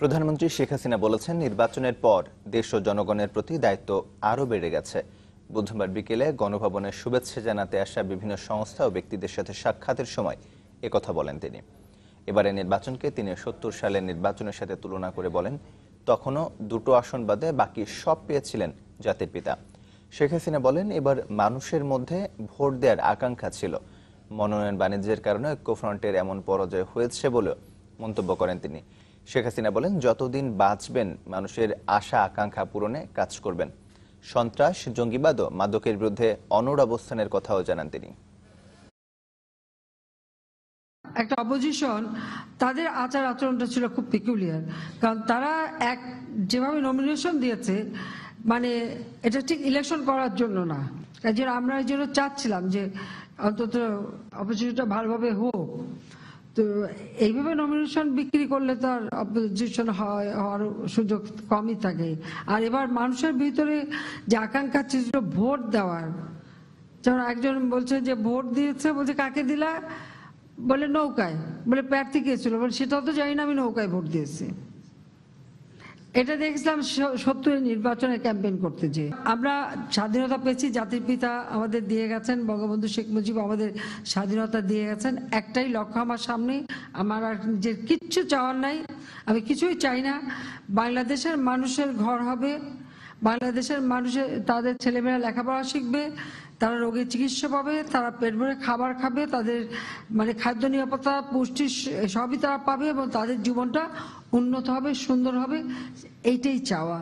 প্রধানমন্ত্রী শেখ হাসিনা বলেছেন, নির্বাচনের পর দেশ ও জনগণের প্রতি দায়িত্ব আরও বেড়ে গেছে। বুধবার বিকেলে গণভবনের শুভেচ্ছা জানাতে আসা বিভিন্ন সংস্থা ও ব্যক্তিদের সাথে সাক্ষাতের সময় একথা বলেন তিনি। এবারে নির্বাচনকে তিনি সত্তর সালের নির্বাচনের সাথে তুলনা করে বলেন, তখনও দুটো আসন বাদে বাকি সব পেয়েছিলেন জাতির পিতা। শেখ হাসিনা বলেন, এবার মানুষের মধ্যে ভোট দেওয়ার আকাঙ্ক্ষা ছিল। মনোনয়ন বাণিজ্যের কারণে ঐক্যফ্রন্টের এমন পরাজয় হয়েছে বলেও মন্তব্য করেন তিনি। শেখ হাসিনা বলেন, যতদিন বাঁচবেন, মানুষের আশা, আকাঙ্ক্ষা পূরণে কাজ করবেন। সন্ত্রাস জঙ্গিবাদ ও মাদকের বিরুদ্ধে অনড় অবস্থানের কথাও জানান তিনি। একটা অপোজিশন তাদের আচার আচরণটা ছিল খুব পিকুলিয়ার কারণ তারা এক, যেভাবে নমিনেশন দিয়েছে মানে এটা ঠিক ইলেকশন করার জন্য না। আমরা এই জন্য চাচ্ছিলাম যে অন্তত অপোজিশনটা ভালোভাবে হোক। তো এইভাবে নমিনেশন বিক্রি করলে তো আর অপোজিশন হয়, হওয়ার সুযোগ কমই থাকে। আর এবার মানুষের ভিতরে যে আকাঙ্ক্ষা ছিল ভোট দেওয়ার, যেমন একজন বলছে যে ভোট দিয়েছে বলছে, কাকে দিলা? বলে, নৌকায়। বলে প্রার্থী কে ছিল বলে, সেটাও তো জানি না আমি নৌকায় ভোট দিয়েছি। এটা দেখছিলাম সত্তরের নির্বাচনে ক্যাম্পেইন করতে যে। আমরা স্বাধীনতা পেয়েছি, জাতির পিতা আমাদের দিয়ে গেছেন, বঙ্গবন্ধু শেখ মুজিব আমাদের স্বাধীনতা দিয়ে গেছেন। একটাই লক্ষ্য আমার সামনে, আমার আর নিজের কিচ্ছু চাওয়ার নাই। আমি কিছুই চাই না। বাংলাদেশের মানুষের ঘর হবে বাংলাদেশের মানুষের তাদের ছেলেমেয়েরা লেখাপড়া শিখবে, তারা রোগের চিকিৎসা পাবে, তারা পেট ভরে খাবার খাবে, তাদের মানে খাদ্য নিরাপত্তা, পুষ্টি সবই তারা পাবে এবং তাদের জীবনটা উন্নত হবে, সুন্দর হবে, এইটাই চাওয়া।